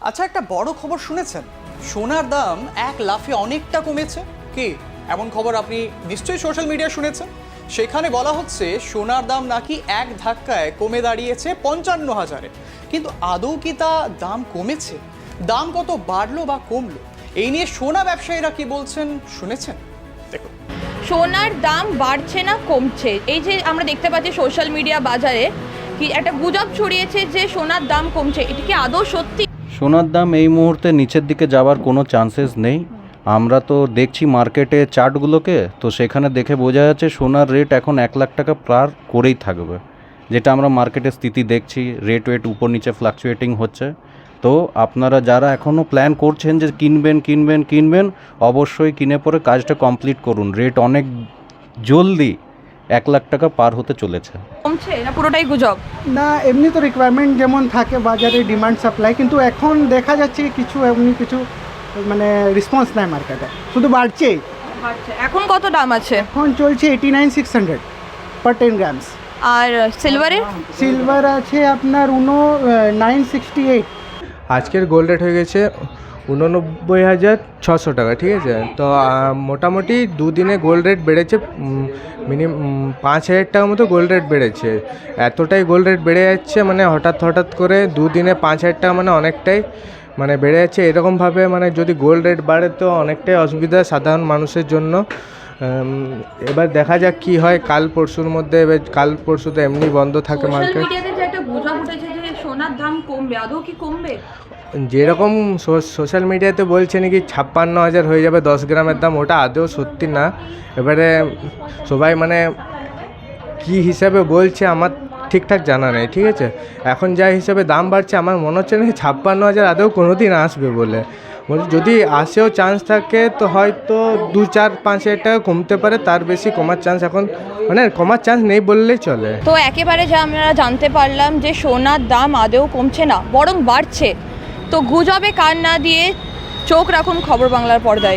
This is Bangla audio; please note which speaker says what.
Speaker 1: আচ্ছা একটা বড় খবর শুনেছেন? সোনার দাম এক লাফে অনেকটা কমেছে। কি? এমন খবর আপনি নিশ্চয়ই সোশ্যাল মিডিয়া শুনেছেন। সেখানে বলা হচ্ছে, সোনার দাম নাকি এক ধাক্কায় কমে দাঁড়িয়েছে পঞ্চান্ন হাজারে। কিন্তু আদৌ কি তা দাম কমেছে? দাম কত বাড়লো বা কমলো? এই নিয়ে সোনা ব্যবসায়ীরা কি বলছেন, শুনেছেন? দেখুন।
Speaker 2: সোনার দাম বাড়ছে না, কমছে। এই যে আমরা দেখতে পাচ্ছি সোশ্যাল মিডিয়া বাজারে, কি একটা গুজব ছড়িয়েছে যে সোনার দাম কমছে। এটা কি আদৌ সত্যি?
Speaker 3: সোনার দাম এই মুহূর্তে নিচের দিকে যাওয়ার কোনো চান্সেস নেই। আমরা তো দেখছি মার্কেটে চার্টগুলোকে তো সেখানে দেখে বোঝা যাচ্ছে সোনার রেট এখন এক লাখ টাকা পার করেই থাকবে। যেটা আমরা মার্কেটের স্থিতি দেখছি রেট ওয়েট উপর নিচে ফ্লাকচুয়েটিং হচ্ছে। তো আপনারা যারা এখনও প্ল্যান করছেন যে কিনবেন কিনবেন কিনবেন, অবশ্যই কিনে পরে কাজটা কমপ্লিট করুন। রেট অনেক জলদি এক লাখ টাকা পার হতে চলেছে।
Speaker 2: কমছে? না পুরোটাই গুজব?
Speaker 4: না এমনি তো রিকোয়ারমেন্ট যেমন থাকে বাজারে ডিমান্ড সাপ্লাই কিন্তু এখন দেখা যাচ্ছে কিছু এমনি কিছু মানে রেসপন্স নাই মার্কেটে শুধু বাড়ছেই।
Speaker 2: বাড়ছে। এখন কত দাম আছে?
Speaker 4: এখন চলছে eighty nine six hundred per ten grams
Speaker 2: আর সিলভারে
Speaker 4: সিলভার আছে আপনার উনো নাইন সিক্সটি এইট
Speaker 5: আজকের গোল্ড রেট হয়ে গেছে উননব্বই হাজার ছশো টাকা ঠিক আছে? তো মোটামুটি দুদিনে গোল্ড রেট বেড়েছে মিনিমাম পাঁচ হাজার টাকার মতো গোল্ড রেট বেড়েছে। এতটাই গোল্ড রেট বেড়ে যাচ্ছে মানে হঠাৎ হঠাৎ করে দুদিনে পাঁচ হাজার টাকা মানে অনেকটাই মানে বেড়ে যাচ্ছে। এরকমভাবে মানে যদি গোল্ড রেট বাড়ে তো অনেকটাই অসুবিধা সাধারণ মানুষের জন্য। এবার দেখা যাক কি হয়। কাল পরশুর মধ্যে এবার কাল পরশু তো এমনি বন্ধ থাকে মার্কেট
Speaker 2: সোনার দাম কমবে, আদৌ কি কমবে?
Speaker 5: যেরকম সোশ্যাল মিডিয়াতে বলছে নাকি ছাপ্পান্ন হাজার হয়ে যাবে দশ গ্রামের দাম, ওটা আদৌ সত্যি না। এবারে সবাই মানে কি হিসাবে বলছে আমার ঠিকঠাক জানা নেই, ঠিক আছে? এখন যা হিসাবে দাম বাড়ছে, আমার মনে হচ্ছে নাকি ছাপ্পান্ন হাজার আদৌ কোনো দিন আসবে বলে। বলছি যদি আসেও চান্স থাকে, তো হয়তো দু চার পাঁচ হাজার টাকা কমতে পারে, তার বেশি কমার চান্স এখন মানে কমার চান্স নেই বললেই চলে।
Speaker 2: তো একেবারে যা আমরা জানতে পারলাম যে সোনার দাম আদেও কমছে না, বরং বাড়ছে। তো গুজবে কান না দিয়ে চোখ রাখুন খবর বাংলার পর্দায়।